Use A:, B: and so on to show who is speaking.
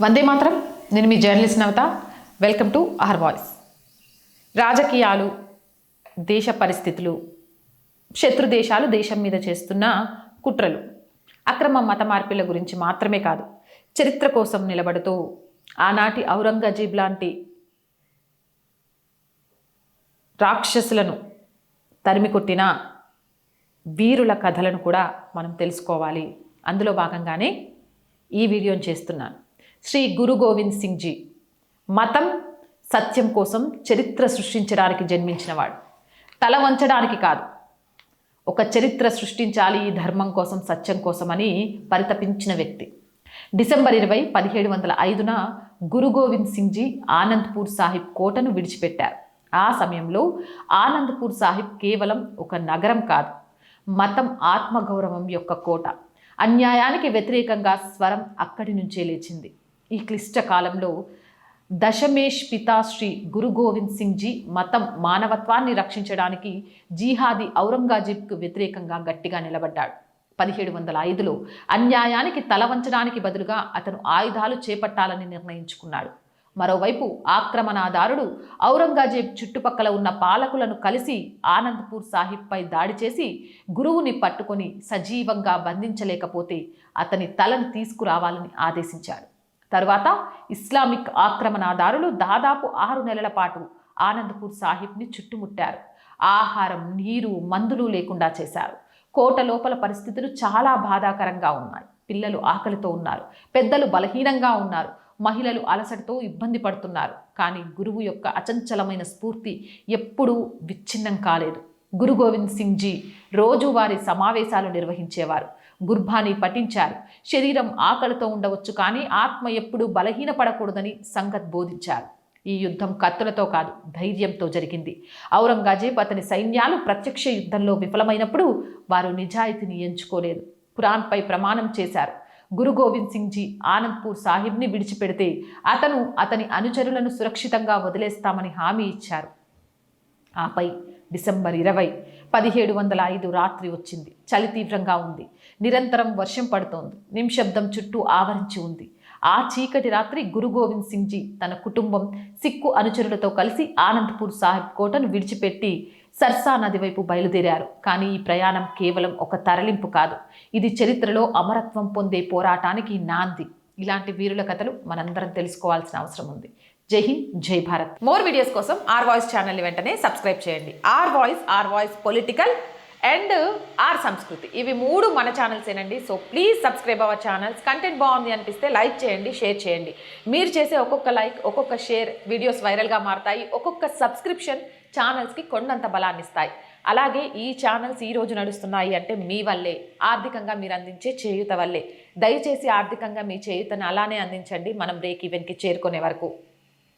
A: వందే మాత్రం. నేను మీ journalist Navata. Welcome to R voice. రాజకీయాలు దేశ పరిస్థితులు శత్రు దేశాలు దేశం మీద చేస్తున్న కుట్రలు అక్రమ మత మార్పిల గురించి మాత్రమే కాదు చరిత్ర కోసం నిలబడుతూ ఆనాటి ఔరంగజీబ్ లాంటి రాక్షసులను తరిమి కొట్టిన వీరుల కథలను కూడా మనం తెలుసుకోవాలి. అందులో భాగంగానే ఈ వీడియోని చేస్తున్నాను. శ్రీ గురు గోవింద్ సింగ్ జీ మతం సత్యం కోసం చరిత్ర సృష్టించడానికి జన్మించినవాడు. తల వంచడానికి కాదు ఒక చరిత్ర సృష్టించాలి ఈ ధర్మం కోసం సత్యం కోసం అని పరితపించిన వ్యక్తి. డిసెంబర్ ఇరవై పదిహేడు వందల ఐదున గురు గోవింద్ సింగ్ జీ ఆనంద్పూర్ సాహిబ్ కోటను విడిచిపెట్టారు. ఆ సమయంలో ఆనంద్పూర్ సాహిబ్ కేవలం ఒక నగరం కాదు మతం ఆత్మగౌరవం యొక్క కోట. అన్యాయానికి వ్యతిరేకంగా స్వరం అక్కడి నుంచే లేచింది. ఈ క్లిష్ట కాలంలో దశమేష్ పితా శ్రీ గురు గోవింద్ సింగ్ జీ మతం మానవత్వాన్ని రక్షించడానికి జీహాది ఔరంగజేబ్కు వ్యతిరేకంగా గట్టిగా నిలబడ్డాడు. పదిహేడు వందల ఐదులో అన్యాయానికి తల వంచడానికి బదులుగా అతను ఆయుధాలు చేపట్టాలని నిర్ణయించుకున్నాడు. మరోవైపు ఆక్రమణదారుడు ఔరంగజేబ్ చుట్టుపక్కల ఉన్న పాలకులను కలిసి ఆనంద్పూర్ సాహిబ్పై దాడి చేసి గురువుని పట్టుకొని సజీవంగా బంధించలేకపోతే అతని తలను తీసుకురావాలని ఆదేశించాడు. తరువాత ఇస్లామిక్ ఆక్రమణదారులు దాదాపు ఆరు నెలల పాటు ఆనంద్పూర్ సాహిబ్ని చుట్టుముట్టారు. ఆహారం నీరు మందులు లేకుండా చేశారు. కోట లోపల పరిస్థితులు చాలా బాధాకరంగా ఉన్నాయి. పిల్లలు ఆకలితో ఉన్నారు. పెద్దలు బలహీనంగా ఉన్నారు. మహిళలు అలసటతో ఇబ్బంది పడుతున్నారు. కానీ గురువు యొక్క అచంచలమైన స్ఫూర్తి ఎప్పుడూ విచ్ఛిన్నం కాలేదు. గురు గోవింద్ సింగ్ జీ రోజువారీ సమావేశాలు నిర్వహించేవారు. గుర్బాని పఠించారు. శరీరం ఆకలితో ఉండవచ్చు కానీ ఆత్మ ఎప్పుడూ బలహీనపడకూడదని సంగత్ బోధించారు. ఈ యుద్ధం కత్తులతో కాదు ధైర్యంతో జరిగింది. ఔరంగజేబ్ అతని సైన్యాలు ప్రత్యక్ష యుద్ధంలో విఫలమైనప్పుడు వారు నిజాయితీని ఎంచుకోలేదు. ఖురాన్పై ప్రమాణం చేశారు. గురు గోవింద్ సింగ్ జీ ఆనంద్పూర్ సాహిబ్ని విడిచిపెడితే అతను అతని అనుచరులను సురక్షితంగా వదిలేస్తామని హామీ ఇచ్చారు. ఆపై డిసెంబర్ ఇరవై పదిహేడు వందల ఐదు రాత్రి వచ్చింది. చలి తీవ్రంగా ఉంది. నిరంతరం వర్షం పడుతోంది. నిమిషబ్దం చుట్టూ ఆవరించి ఉంది. ఆ చీకటి రాత్రి గురు గోవింద్ సింగ్ జీ తన కుటుంబం సిక్కు అనుచరులతో కలిసి ఆనంద్పూర్ సాహిబ్ కోటను విడిచిపెట్టి సర్సా నది వైపు బయలుదేరారు. కానీ ఈ ప్రయాణం కేవలం ఒక తరలింపు కాదు. ఇది చరిత్రలో అమరత్వం పొందే పోరాటానికి నాంది. ఇలాంటి వీరుల కథలు మనందరం తెలుసుకోవాల్సిన అవసరం ఉంది. జై హింద్ జై భారత్. మోర్ వీడియోస్ కోసం ఆర్ వాయిస్ ఛానల్ని వెంటనే సబ్స్క్రైబ్ చేయండి. R voice R voice political and R Sanskriti. ఇవి మూడు మన ఛానల్స్ ఏనండి. So please subscribe our channels content బాగుంది అనిపిస్తే లైక్ చేయండి షేర్ చేయండి. మీరు చేసే ఒక్కొక్క లైక్ ఒక్కొక్క షేర్ వీడియోస్ వైరల్గా మారుతాయి. ఒక్కొక్క సబ్స్క్రిప్షన్ ఛానల్స్కి కొండంత బలాన్ని ఇస్తాయి. అలాగే ఈ ఛానల్స్ ఈ రోజు నడుస్తున్నాయి అంటే మీ వల్లే ఆర్థికంగా మీరు అందించే చేయూత వల్లే. దయచేసి ఆర్థికంగా మీ చేయూతను అలానే అందించండి. మనం బ్రేక్ ఈవెన్కి చేరుకునే వరకు.